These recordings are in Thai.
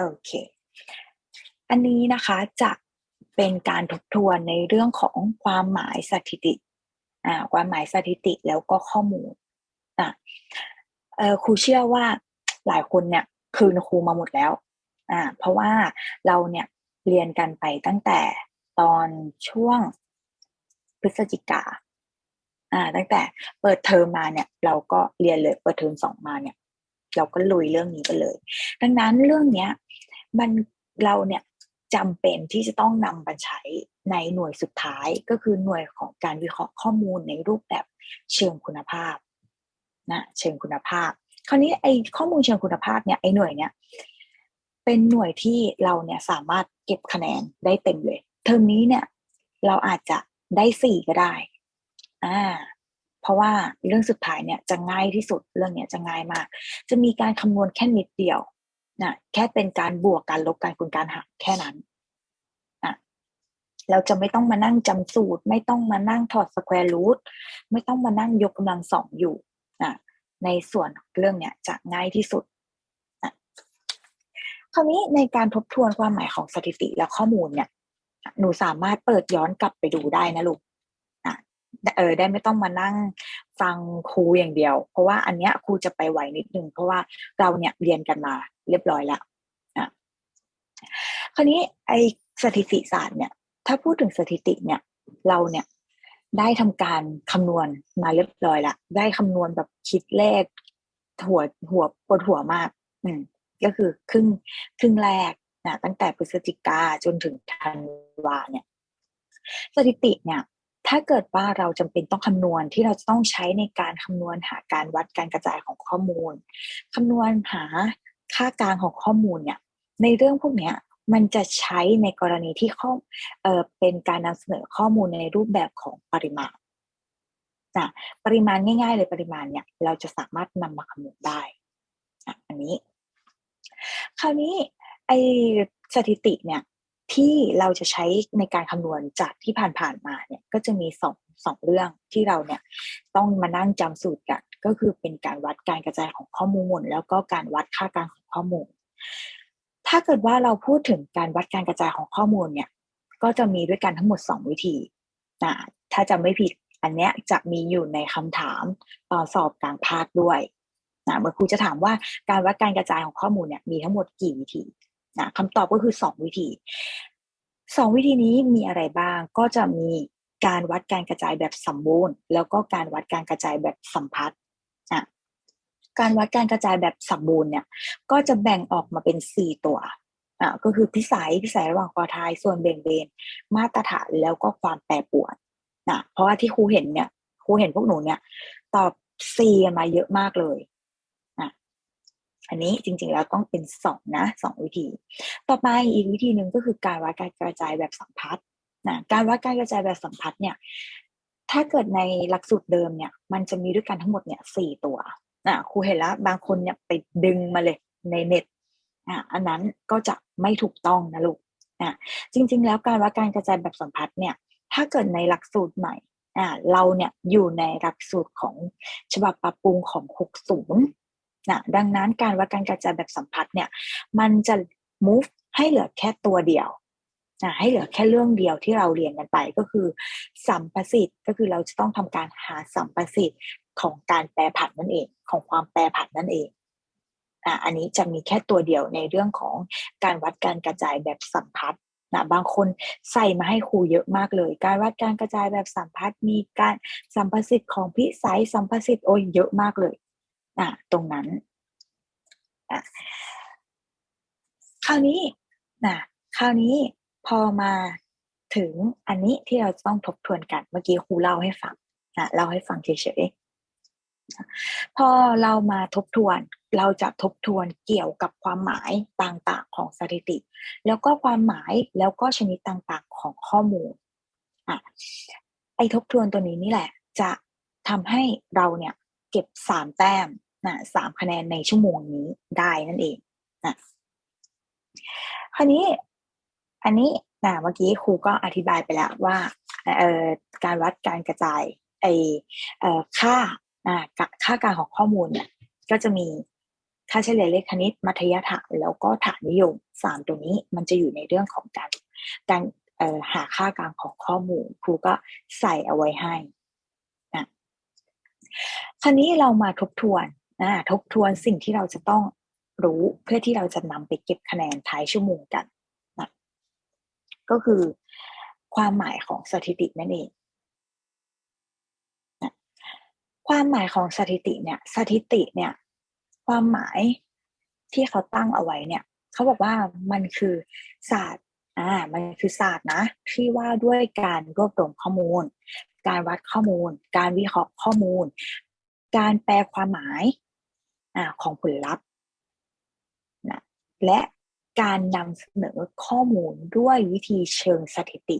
โอเค อันนี้นะคะจะเป็นการทบทวนในเรื่องของความหมายสถิติความหมายสถิติแล้วก็ข้อมูลครูเชื่อว่าหลายคนเนี่ยคืนครูมาหมดแล้วเพราะว่าเราเนี่ยเรียนกันไปตั้งแต่ตอนช่วงพฤศจิกาอ่าตั้งแต่เปิดเทอมมาเนี่ย เราก็เรียนเลยเปิดเทอมสองมาเนี่ย เราก็ลุยเรื่องนี้กันเลย ดังนั้นเรื่องเนี้ยมันเราเนี่ยจำเป็นที่จะต้องนำมาใช้ในหน่วยสุดท้ายก็คือหน่วยของการวิเคราะห์ข้อมูลในรูปแบบเชิงคุณภาพนะเชิงคุณภาพ คราวนี้ไอ้ข้อมูลเชิงคุณภาพเนี่ยไอ้หน่วยเนี้ยเป็นหน่วยที่เราเนี่ยสามารถเก็บคะแนนได้เต็มเลย เทอมนี้เนี่ยเราอาจจะได้สี่ก็ได้อ่า ราะว่าเรื่องสุดท้ายเนี่ยจะง่ายที่สุดเรื่องเนี้ยจะง่ายมาก จะมีการคำนวณแค่นิดเดียวนะแค่เป็นการบวกการลบการคูณการหารแค่นั้นนะเราจะไม่ต้องมานั่งจำสูตร ไม่ต้องมานั่งถอดสแควร์รูทไม่ต้องมานั่งยกกำลังสองอยู่นะในส่วนเรื่องเนี้ยจะง่ายที่สุดนะคราวนี้ในการทบทวนความหมายของสถิติและข้อมูลเนี่ยหนูสามารถเปิดย้อนกลับไปดูได้นะลูก เออได้ไม่ต้องมานั่งฟังครูอย่างเดียว เพราะว่าอันเนี้ยครูจะไปไหวนิดนึงเพราะว่าเราเนี่ยเรียนกันมาเรียบร้อยแล้วอะคราวนี้ไอสถิติศาสตร์เนี่ย ถ้าพูดถึงสถิติเนี่ย เราเนี่ยได้ทำการคำนวณมาเรียบร้อยละได้คำนวณแบบคิดเลขหัวหัวปวดหัวมาก อืมก็คือครึ่งครึ่งแรกนะตั้งแต่พฤศจิกาจนถึงธันวาเนี่ย สถิติเนี่ย ถ้าเกิดว่าเราจำเป็นต้องคำนวณที่เราจะต้องใช้ในการคำนวณหาการวัดการกระจายของข้อมูลคำนวณหาค่ากลางของข้อมูลเนี่ยในเรื่องพวกนี้มันจะใช้ในกรณีที่ข้อเออเป็นการนำเสนอข้อมูลในรูปแบบของปริมาณนะปริมาณง่าย ๆ เลยปริมาณเนี่ย เราจะสามารถนำมาคำนวณได้อันนี้ คราวนี้ไอสถิติเนี่ย ที่เราจะใช้ในการคำนวณจากที่ผ่านๆมาเนี่ยก็จะมีสองสองเรื่องที่เราเนี่ยต้องมานั่งจำสูตรกัน ก็คือเป็นการวัดการกระจายของข้อมูล แล้วก็การวัดค่ากลางของข้อมูล ถ้าเกิดว่าเราพูดถึงการวัดการกระจายของข้อมูลเนี่ยก็จะมีด้วยกันทั้งหมด 2 วิธีนะถ้าจำไม่ผิดอันเนี้ยจะมีอยู่ในคำถามตอนสอบกลางภาคด้วยนะเมื่อครูจะถามว่าการวัดการกระจายของข้อมูลเนี่ยมีทั้งหมดกี่วิธี นะคำตอบก็คือสองวิธีสองวิธีนี้มีอะไรบ้างก็จะมีการวัดการกระจายแบบสมบูรณ์ แล้วก็การวัดการกระจายแบบสัมพัทธ์นะการวัดการกระจายแบบสมบูรณ์เนี่ย ก็จะแบ่งออกมาเป็นสี่ตัวอ่าก็คือพิสัยพิสัยระหว่างกอทายส่วนเบ่งเบน มาตรฐานแล้วก็ความแปรปรวนนะเพราะว่าที่ครูเห็นเนี่ยครูเห็นพวกหนูเนี่ย ตอบซีมาเยอะมากเลย อันนี้จริงๆแล้วต้องเป็นสองนะสองวิธี ต่อไปอีกวิธีหนึ่งก็คือการวัดการกระจายแบบสัมพัทธ์นะการวัดการกระจายแบบสัมพัทธ์เนี่ยถ้าเกิดในหลักสูตรเดิมเนี่ย มันจะมีด้วยกันทั้งหมดเนี่ยสี่ตัวนะครูเห็นแล้วบางคนเนี่ยไปดึงมาเลยในเน็ตอะอันนั้นก็จะไม่ถูกต้องนะลูกอะจริง ๆ แล้วการวัดการกระจายแบบสัมพัทธ์เนี่ย ถ้าเกิดในหลักสูตรใหม่อ่าเราเนี่ยอยู่ในหลักสูตรของฉบับปรับปรุงของ 60 นะดังนั้นการวัดการกระจายแบบสัมผัสเนี่ยมันจะ move ให้เหลือแค่ตัวเดียวนะให้เหลือแค่เรื่องเดียวที่เราเรียนกันไปก็คือ สัมประสิทธิ์ก็คือเราจะต้องทำการหาสัมประสิทธิ์ของการแปรผันนั่นเอง ของความแปรผันนั่นเองอะอันนี้จะมีแค่ตัวเดียวในเรื่องของการวัดการกระจายแบบสัมพัทธ์นะบางคนใส่มาให้ครูเยอะมากเลย การวัดการกระจายแบบสัมพัทธ์มีการสัมประสิทธิ์ของพิสัยสัมประสิทธิ์โอ้ยเยอะมากเลย อะตรงนั้นอะคราวนี้นะคราวนี้พอมาถึงอันนี้ที่เราต้องทบทวนกันเมื่อกี้ครูเล่าให้ฟังนะเล่าให้ฟังเฉยๆพอเรามาทบทวนเราจะทบทวนเกี่ยวกับความหมายต่างๆของสถิติ แล้วก็ความหมายแล้วก็ชนิดต่างๆของข้อมูลอะไอ้ทบทวนตัวนี้นี่แหละ จะทำให้เราเนี่ยเก็บสามแต้ม นะสามคะแนนในชั่วโมงนี้ได้นั่นเองนะคราวนี้อันนี้นะเมื่อกี้ครูก็อธิบายไปแล้วว่าเอ่อการวัดการกระจายไอเอ่อค่าอ่าค่าการของข้อมูลเนี่ยก็จะมีค่าเฉลี่ยเลขคณิต มัธยฐานแล้วก็ฐานนิยมสามตัวนี้มันจะอยู่ในเรื่องของการการหาค่ากลางของข้อมูลครูก็ใส่เอาไว้ให้นะคราวนี้เรามาทบทวน นะทบทวนสิ่งที่เราจะต้องรู้เพื่อที่เราจะนำไปเก็บคะแนนท้ายชั่วโมงกันนะก็คือความหมายของสถิตินั่นเองนะความหมายของสถิติเนี่ยสถิติเนี่ย ความหมายที่เขาตั้งเอาไว้เนี่ย เขาบอกว่ามันคือศาสตร์อ่ามันคือศาสตร์นะที่ว่าด้วยการรวบรวมข้อมูล การวัดข้อมูล การวิเคราะห์ข้อมูล การแปลความหมาย อของผลลัพธ์นะและการนำเสนอข้อมูลด้วยวิธีเชิงสถิติ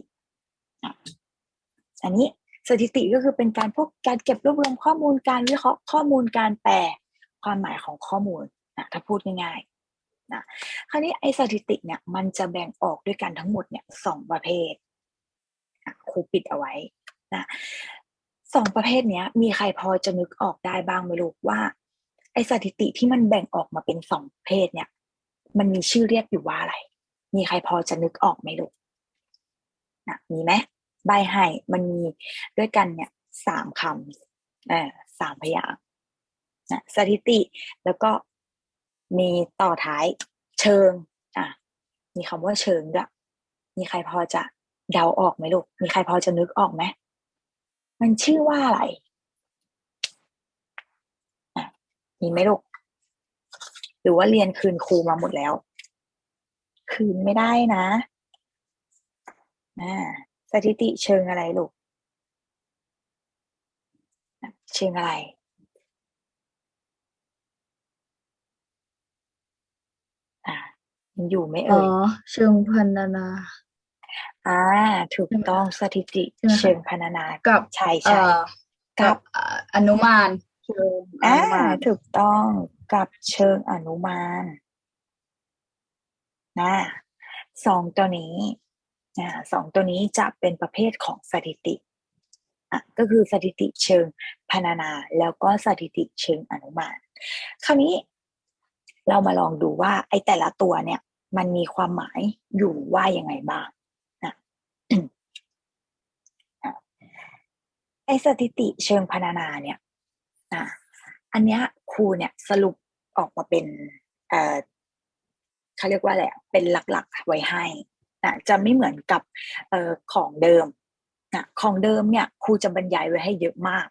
อันนี้สถิติก็คือเป็นการพวกการเก็บรวบรวมข้อมูลการวิเคราะห์ข้อมูลการแปลความหมายของข้อมูลนะถ้าพูดง่ายๆนะคราวนี้ไอ้สถิติเนี่ยมันจะแบ่งออกด้วยกันทั้งหมดเนี่ยสองประเภทครูปิดเอาไว้นะสองประเภทเนี้ย มีใครพอจะนึกออกได้บ้างไหมลูกว่า ไอสถิติที่มันแบ่งออกมาเป็นสองเภทเนี่ย มันมีชื่อเรียกอยู่ว่าอะไร มีใครพอจะนึกออกไหมลูกนะมีไหมใบให้มันมีด้วยกันเนี่ยสามคำเออสามพยางนะสถิติแล้วก็มีต่อท้ายเชิง อะ มีคำว่าเชิงด้วยมีใครพอจะเดาออกไหมลูก มีใครพอจะนึกออกไหมมันชื่อว่าอะไร มีไหมลูกหรือว่าเรียนคืนครูมาหมดแล้ว คืนไม่ได้นะอ่าสถิติเชิงอะไรลูก เชิงอะไร อ่ายังอยู่ไหมอ๋เอ่อยเชิงพันนานาอ่า ถูกต้องสถิติใช่ไหมคะเชิงพรรณนากับใช่เอ่ใช่อกักับบอ่าอนุมานเชิงออ่านุมานถูกต้องกับเชิงอนุมานนะสองตัวนี้อ่าสองตัวนี้จะเป็นประเภทของสถิติอะก็คือสถิติเชิงพรรณนา แล้วก็สถิติเชิงอนุมาน คราวนี้เรามาลองดูว่า ไอ้แต่ละตัวเนี่ย มันมีความหมายอยู่ว่ายังไงบ้างนะอะไอ้สถิติเชิงพรรณนาเนี่ย อะอันเนี้ยครูเนี่ยสรุปออกมาเป็นเอ่อเขาเรียกว่าอะไรเป็นหลักๆไว้ให้นะจะไม่เหมือนกับเอ่อของเดิมนะของเดิมเนี่ยครูจะบรรยายไว้ให้เยอะมาก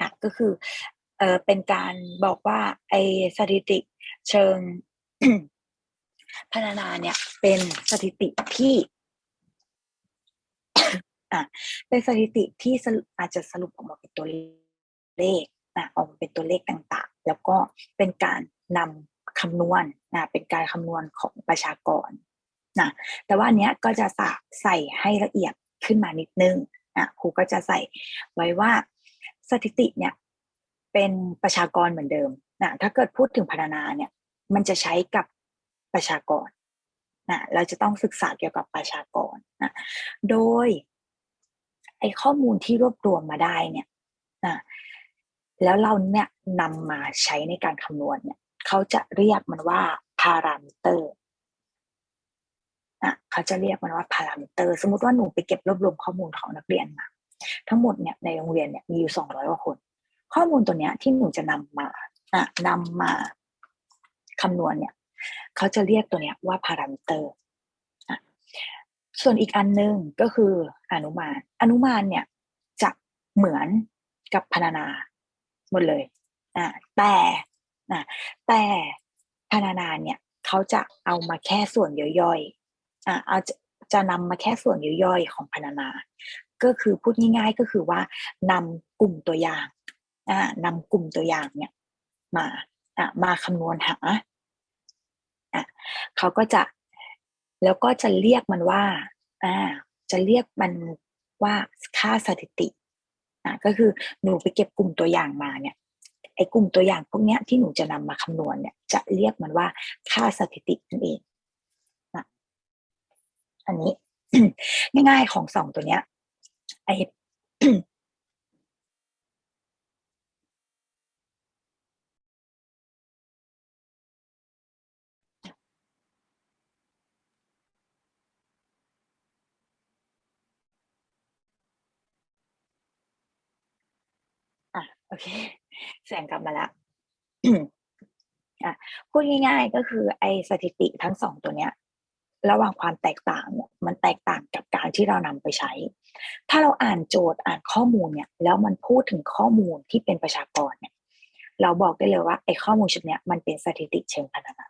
นะก็คือเอ่อเป็นการบอกว่าไอสถิติเชิงพรรณนาเนี่ยเป็นสถิติที่เป็นสถิติที่อาจจะสรุปออกมาเป็นตัวเลข นะออกมาเป็นตัวเลขต่างๆ แล้วก็เป็นการนำคำนวณนะเป็นการคำนวณของประชากรนะแต่ว่าอันเนี้ยก็จะใส่ให้ละเอียดขึ้นมานิดนึงนะครูก็จะใส่ไว้ว่าสถิติเนี่ยเป็นประชากรเหมือนเดิมนะถ้าเกิดพูดถึงพรรณนาเนี่ย มันจะใช้กับประชากรนะเราจะต้องศึกษาเกี่ยวกับประชากรนะโดยไอ้ข้อมูลที่รวบรวมมาได้เนี่ยนะ แล้วเราเนี่ยนำมาใช้ในการคำนวณเนี่ยเขาจะเรียกมันว่าพารามิเตอร์นะเขาจะเรียกมันว่าพารามิเตอร์ สมมติว่าหนูไปเก็บรวบรวมข้อมูลของนักเรียนมา ทั้งหมดเนี่ยในโรงเรียนเนี่ยมีอยู่สองร้อยกว่าคน ข้อมูลตัวเนี้ยที่หนูจะนำมานะนำมาคำนวณเนี่ยเขาจะเรียกตัวเนี้ยว่าพารามิเตอร์ ส่วนอีกอันหนึ่งก็คืออนุมาน อนุมานเนี่ยจะเหมือนกับพรรณนา หมดเลยอ่าแต่นะแต่พรรณนาเนี่ยเขาจะเอามาแค่ส่วนย่อยๆอ่าเอาจะจะนำมาแค่ส่วนย่อยๆของพรรณนา ก็คือพูดง่าย ๆ ก็คือว่านำกลุ่มตัวอย่างอ่านำกลุ่มตัวอย่างเนี่ยมาอ่ามาคำนวณหาอะเขาก็จะแล้วก็จะเรียกมันว่าอ่าจะเรียกมันว่าค่าสถิติ นะก็คือหนูไปเก็บกลุ่มตัวอย่างมาเนี่ยไอ้กลุ่มตัวอย่างพวกเนี้ยที่หนูจะนำมาคำนวณเนี่ย จะเรียกมันว่าค่าสถิตินั่นเองนะอันนี้ ง่ายๆของสองตัวเนี้ยไอ้ โอเคเสียงกลับมาแล้วอะพูดง่ายๆก็คือไอสถิติทั้งสองตัวเนี้ย ระหว่างความแตกต่างเนี่ยมันแตกต่างกับการที่เรานำไปใช้ ถ้าเราอ่านโจทย์อ่านข้อมูลเนี่ย แล้วมันพูดถึงข้อมูลที่เป็นประชากรเนี่ย เราบอกได้เลยว่าไอข้อมูลชุดเนี้ยมันเป็นสถิติเชิงพรรณนา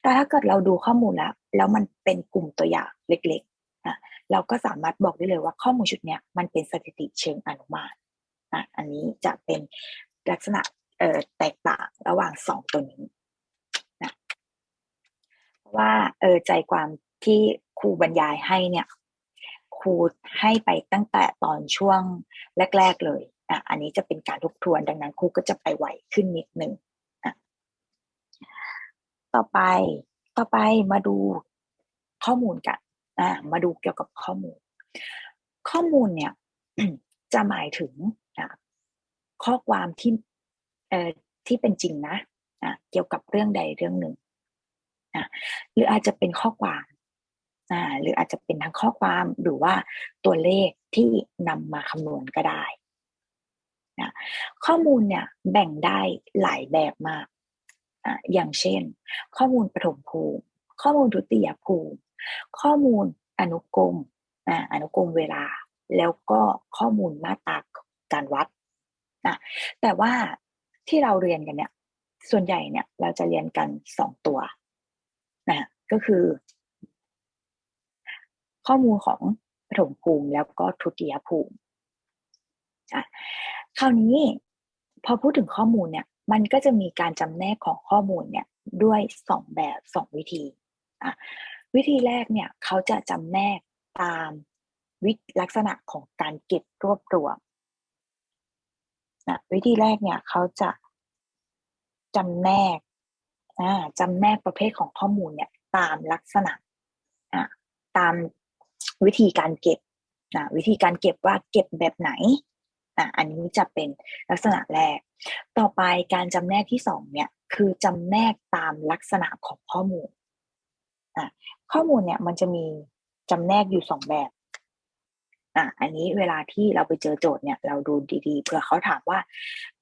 แต่ถ้าเกิดเราดูข้อมูลแล้วแล้วมันเป็นกลุ่มตัวอย่างเล็กๆนะเราก็สามารถบอกได้เลยว่าข้อมูลชุดเนี้ยมันเป็นสถิติเชิงอนุมานะอันนี้จะเป็นลักษณะแตกต่างระหว่างสองตัวนี้นะเพราะว่าเออใจความที่ครูบรรยายให้เนี่ยครูให้ไปตั้งแต่ตอนช่วงแรก ๆเลยอะอันนี้จะเป็นการทบทวนดังนั้นครูก็จะไปไวขึ้นนิดนึงอะต่อไปต่อไปมาดูข้อมูลกันอะมาดูเกี่ยวกับข้อมูล ข้อมูลเนี่ยจะหมายถึง ข้อความที่เอ่อที่เป็นจริงนะอะเกี่ยวกับเรื่องใดเรื่องหนึ่งอะหรืออาจจะเป็นข้อความอ่าหรืออาจจะเป็นทั้งข้อความหรือว่าตัวเลขที่นำมาคำนวณก็ได้นะข้อมูลเนี่ยแบ่งได้หลายแบบมากอะอย่างเช่น ข้อมูลปฐมภูมิ ข้อมูลทุติยภูมิ ข้อมูลอนุกรมอ่าอนุกรมเวลา แล้วก็ข้อมูลมาตราการวัด นะแต่ว่าที่เราเรียนกันเนี่ย ส่วนใหญ่เนี่ยเราจะเรียนกันสองตัวนะก็คือ ข้อมูลของปฐมภูมิแล้วก็ทุติยภูมิอะคราวนี้พอพูดถึงข้อมูลเนี่ย มันก็จะมีการจำแนกของข้อมูลเนี่ยด้วยสองแบบสองวิธีอะวิธีแรกเนี่ยเขาจะจำแนกตามวิลักษณะของการเก็บรวบรวม นะวิธีแรกเนี่ยเขาจะจำแนกจำแนกประเภทของข้อมูลเนี่ยตามลักษณะอะตามวิธีการเก็บนะวิธีการเก็บว่าเก็บแบบไหนอะอันนี้จะเป็นลักษณะแรก ต่อไปการจำแนกที่สองเนี่ยคือจำแนกตามลักษณะของข้อมูลอะข้อมูลเนี่ยมันจะมีจำแนกอยู่สองแบบ อะอันนี้เวลาที่เราไปเจอโจทย์เนี่ยเราดูดีๆเผื่อเขาถามว่า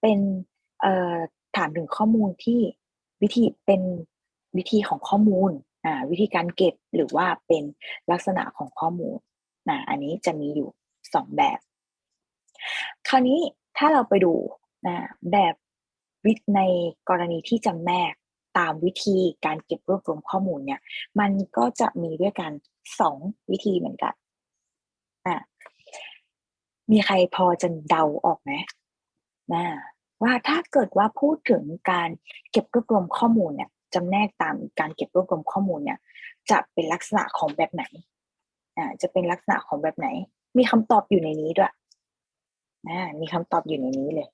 เป็นเอ่อถามถึงข้อมูลที่วิธีเป็นวิธีของข้อมูลอ่าวิธีการเก็บหรือว่าเป็นลักษณะของข้อมูลนะอันนี้จะมีอยู่สองแบบ คราวนี้ถ้าเราไปดูนะแบบวิในกรณีที่จำแนกตามวิธีการเก็บรวบรวมข้อมูลเนี่ย มันก็จะมีด้วยกันสองวิธีเหมือนกัน มีใครพอจะเดาออกไหมนะว่าถ้าเกิดว่าพูดถึงการเก็บรวบรวมข้อมูลเนี่ยจำแนกตามการเก็บรวบรวมข้อมูลเนี่ย จะเป็นลักษณะของแบบไหนอ่าจะเป็นลักษณะของแบบไหน มีคำตอบอยู่ในนี้ด้วยอ่ามีคำตอบอยู่ในนี้เลย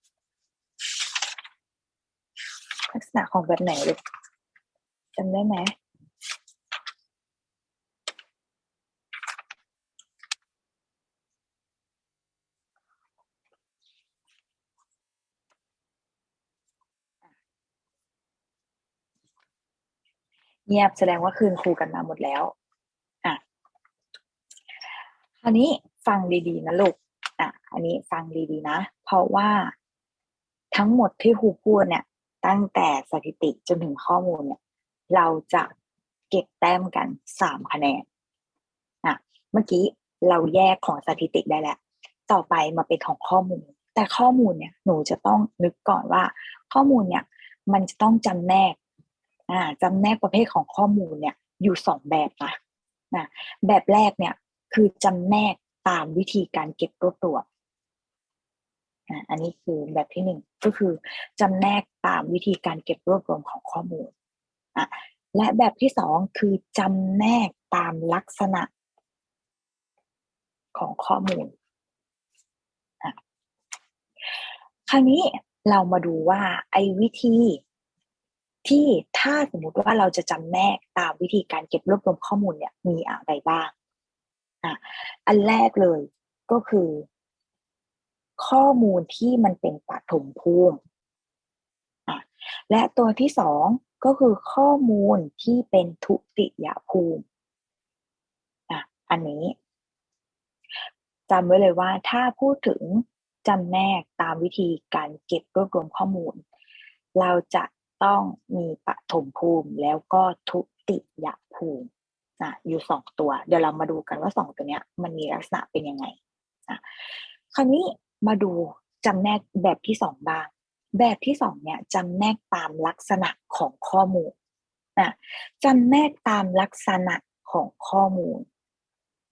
ลักษณะของแบบไหนเลยจำได้ไหม เงียบแสดงว่าคืนครูกันมาหมดแล้วอะคราวนี้ฟังดีๆนะลูกอะอันนี้ฟังดีๆนะ เพราะว่าทั้งหมดที่ครูพูดเนี่ย ตั้งแต่สถิติจนถึงข้อมูลเนี่ย เราจะเก็บแต้มกันสามคะแนนอะเมื่อกี้เราแยกของสถิติได้แล้ว ต่อไปมาเป็นของข้อมูล แต่ข้อมูลเนี่ยหนูจะต้องนึกก่อนว่า ข้อมูลเนี่ย มันจะต้องจำแนก จำแนกประเภทของข้อมูลเนี่ยอยู่สองแบบนะนะแบบแรกเนี่ยคือจำแนกตามวิธีการเก็บรวบรวมอันนี้คือแบบที่หนึ่งก็คือจำแนกตามวิธีการเก็บรวบรวมของข้อมูลอะและแบบที่สองคือจำแนกตามลักษณะของข้อมูลคราวนี้เรามาดูว่าไอ้วิธี ที่ถ้าสมมติว่าเราจะจำแนกตามวิธีการเก็บรวบรวมข้อมูลเนี่ยมีอะไรบ้างอะอันแรกเลยก็คือ ข้อมูลที่มันเป็นปฐมภูมิอะและตัวที่สองก็คือข้อมูลที่เป็นทุติยภูมิอะอันนี้จำไว้เลยว่าถ้าพูดถึงจำแนกตามวิธีการเก็บรวบรวมข้อมูล เราจะ ต้องมีปฐมภูมิแล้วก็ทุติยภูมินะอยู่สองตัว เดี๋ยวเรามาดูกันว่าสองตัวเนี้ย มันมีลักษณะเป็นยังไงนะคราวนี้มาดูจำแนกแบบที่สองบ้าง แบบที่สองเนี่ยจำแนกตามลักษณะของข้อมูลนะจำแนกตามลักษณะของข้อมูล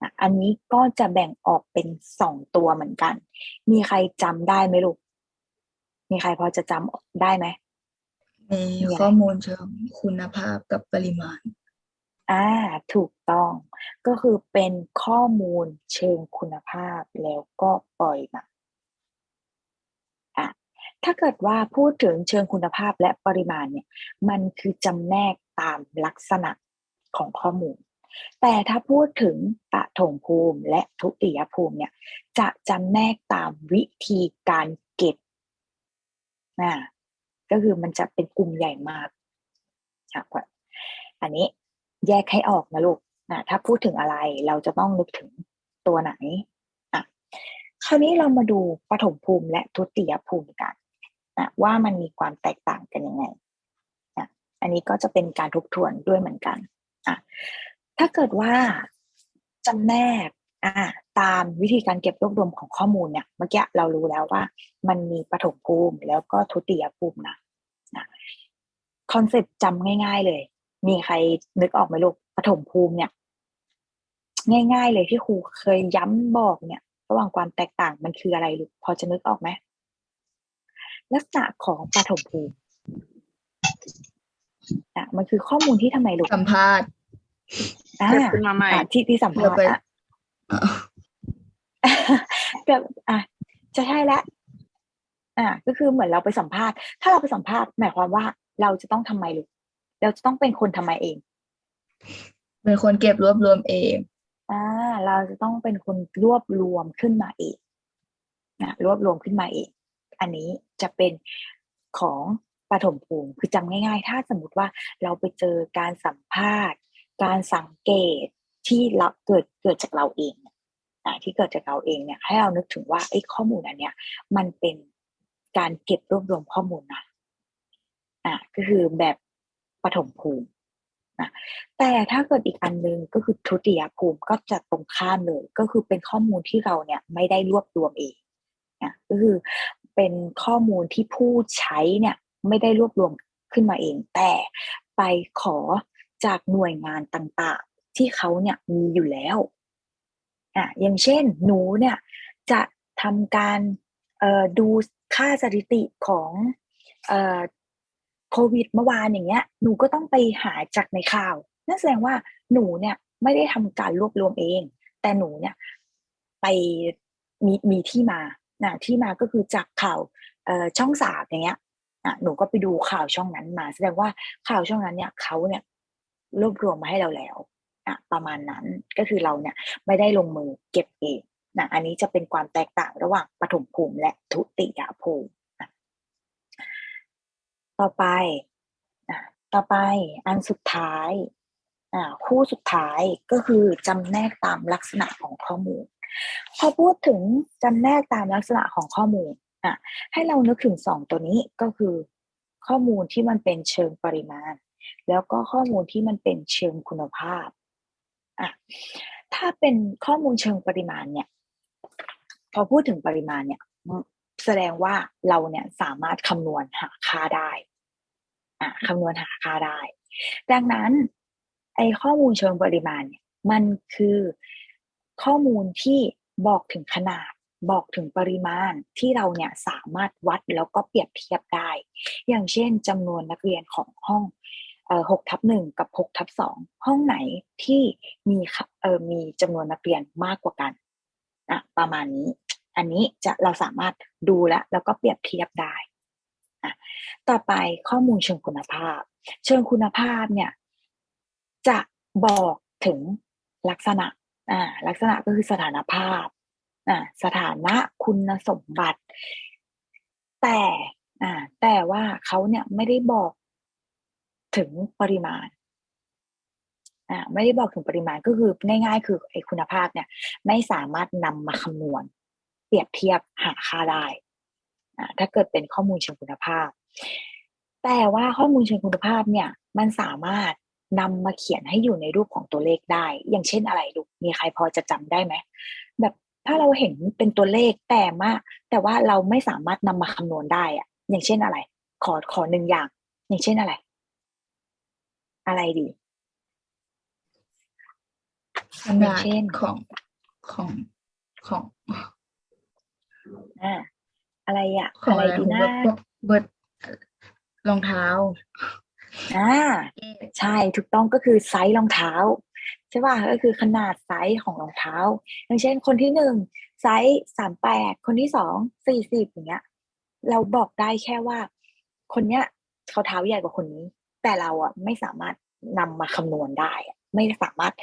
นะอันนี้ก็จะแบ่งออกเป็นสองตัวเหมือนกัน มีใครจำได้ไหมลูก มีใครพอจะจำได้ไหม มีมีอะไรข้อมูลเชิงคุณภาพกับปริมาณ อ่า ถูกต้อง ก็คือเป็นข้อมูลเชิงคุณภาพแล้วก็ปล่อยมาอะถ้าเกิดว่าพูดถึงเชิงคุณภาพและปริมาณเนี่ย มันคือจำแนกตามลักษณะของข้อมูล แต่ถ้าพูดถึงปฐมภูมิและทุติยภูมิเนี่ย จะจำแนกตามวิธีการเก็บนะ ก็คือมันจะเป็นกลุ่มใหญ่มากอะอันนี้แยกให้ออกนะลูกนะถ้าพูดถึงอะไรเราจะต้องนึกถึงตัวไหนอะคราวนี้เรามาดูปฐมภูมิและทุติยภูมิกันนะว่ามันมีความแตกต่างกันยังไงอะอันนี้ก็จะเป็นการทบทวนด้วยเหมือนกันอะถ้าเกิดว่าจำแนก อ่าตามวิธีการเก็บรวบรวมของข้อมูลเนี่ยเมื่อกี้เรารู้แล้วว่า มันมีปฐมภูมิแล้วก็ทุติยภูมินะนะคอนเซ็ปต์จำง่าย ๆเลย มีใครนึกออกไหมลูกปฐมภูมิเนี่ย ง่าย ๆ เลยที่ครูเคยย้ำบอกเนี่ย ระหว่างความแตกต่างมันคืออะไรลูกพอจะนึกออกไหมลักษณะของปฐมภูมิอะมันคือข้อมูลที่ทำไมลูกสัมภาษณ์อ่าเกิดขึ้นมาใหม่อะที่ที่สัมภาษเดี๋ยวณ์ ไปอะอ่าแบบอะจะใช่แล้วอะก็คือเหมือนเราไปสัมภาษณ์ ถ้าเราไปสัมภาษณ์หมายความว่าเราจะต้องทำไมลูกเราจะต้องเป็นคนทำไมเอง เป็นคนเก็บรวบรวมเองอ่าเราจะต้องเป็นคนรวบรวมขึ้นมาเองนะรวบรวมขึ้นมาเอง อันนี้จะเป็นของปฐมภูมิคือจำง่าย ๆ ถ้าสมมติว่าเราไปเจอการสัมภาษณ์ การสังเกต ที่เราเกิดเกิดจากเราเองเนี่ยที่เกิดจากเราเองเนี่ยให้เรานึกถึงว่าไอ้ข้อมูลอันเนี้ยมันเป็นการเก็บรวบรวมข้อมูลนะอ่าก็คือแบบปฐมภูมิแต่ถ้าเกิดอีกอันนึงก็คือทุติยภูมิก็จะตรงข้ามเลย ก็คือเป็นข้อมูลที่เราเนี่ยไม่ได้รวบรวมเองนะก็คือเป็นข้อมูลที่ผู้ใช้เนี่ยไม่ได้รวบรวมขึ้นมาเอง แต่ไปขอจากหน่วยงานต่าง ที่เขาเนี่ยมีอยู่แล้วอะอย่างเช่นหนูเนี่ยจะทำการดูค่าสถิติของโควิดเมื่อวานอย่างเงี้ย หนูก็ต้องไปหาจากในข่าว นั่นแสดงว่าหนูเนี่ยไม่ได้ทำการรวบรวมเอง แต่หนูเนี่ยไปมีมีที่มานะที่มาก็คือจากข่าวช่องสามอย่างเงี้ยอะหนูก็ไปดูข่าวช่องนั้นมา แสดงว่าข่าวช่องนั้นเนี่ยเขาเนี่ยรวบรวมมาให้เราแล้วะประมาณนั้นก็คือเราเนี่ยไม่ได้ลงมือเก็บเองนะอันนี้จะเป็นความแตกต่างระหว่างปฐมภูมิและทุติยภูมิต่อไปอะต่อไปอันสุดท้ายคู่สุดท้ายก็คือจำแนกตามลักษณะของข้อมูล พอพูดถึงจำแนกตามลักษณะของข้อมูลอะให้เรานึกถึงสองตัวนี้ก็คือข้อมูลที่มันเป็นเชิงปริมาณ แล้วก็ข้อมูลที่มันเป็นเชิงคุณภาพ อะถ้าเป็นข้อมูลเชิงปริมาณเนี่ย พอพูดถึงปริมาณเนี่ย แสดงว่าเราเนี่ยสามารถคำนวณหาค่าได้อะคำนวณหาค่าได้ ดังนั้นไอ้ข้อมูลเชิงปริมาณเนี่ยมันคือข้อมูลที่บอกถึงขนาดบอกถึงปริมาณที่เราเนี่ยสามารถวัดแล้วก็เปรียบเทียบได้ อย่างเช่นจำนวนนักเรียนของห้อง หกทับหนึ่งกับหกทับสองห้องไหนที่มีเออมีจำนวนนักเรียนมากกว่ากันอะประมาณนี้ อันนี้จะเราสามารถดูแลวแล้วก็เปรียบเทียบได้อะต่อไปข้อมูลเชิงคุณภาพ เชิงคุณภาพเนี่ยจะบอกถึงลักษณะอ่าลักษณะก็คือสถานภาพอ่าสถานะคุณสมบัติ แต่อ่าแต่ว่าเขาเนี่ยไม่ได้บอก ถึงปริมาณอ่าไม่ได้บอกถึงปริมาณก็คือง่ายๆ คือไอ้คุณภาพเนี่ย ไม่สามารถนำมาคำนวณ เปรียบเทียบหาค่าได้อ่าถ้าเกิดเป็นข้อมูลเชิงคุณภาพ แต่ว่าข้อมูลเชิงคุณภาพเนี่ย มันสามารถนำมาเขียนให้อยู่ในรูปของตัวเลขได้ อย่างเช่นอะไรลูกมีใครพอจะจำได้ไหมแบบถ้าเราเห็นเป็นตัวเลขแต่มาแต่ว่าเราไม่สามารถนำมาคำนวณได้อะอย่างเช่นอะไร ขอขอหนึ่งอย่าง อย่างเช่นอะไร อะไรดีขนาดเช่นของของของอ่าอะไรอะของอะไรอะไรดีของนะเบิร์ดพวกเบิร์ดรองเท้าอ่าใช่ถูกต้องก็คือไซส์รองเท้าใช่ป่ะก็คือขนาดไซส์ของรองเท้า อย่างเช่น คนที่หนึ่งไซส์สามแปดคนที่สองสี่สิบอย่างเงี้ย เราบอกได้แค่ว่า คนเนี้ยเขาเท้าใหญ่กว่าคนนี้ แต่เราอะไม่สามารถนำมาคำนวณได้ ไม่สามารถ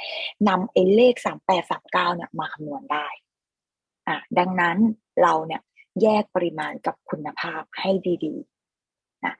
นำไอ้เลขสามแปดสามเก้าเนี่ยมาคำนวณได้ อะดังนั้นเราเนี่ยแยกปริมาณกับคุณภาพให้ดีๆนะ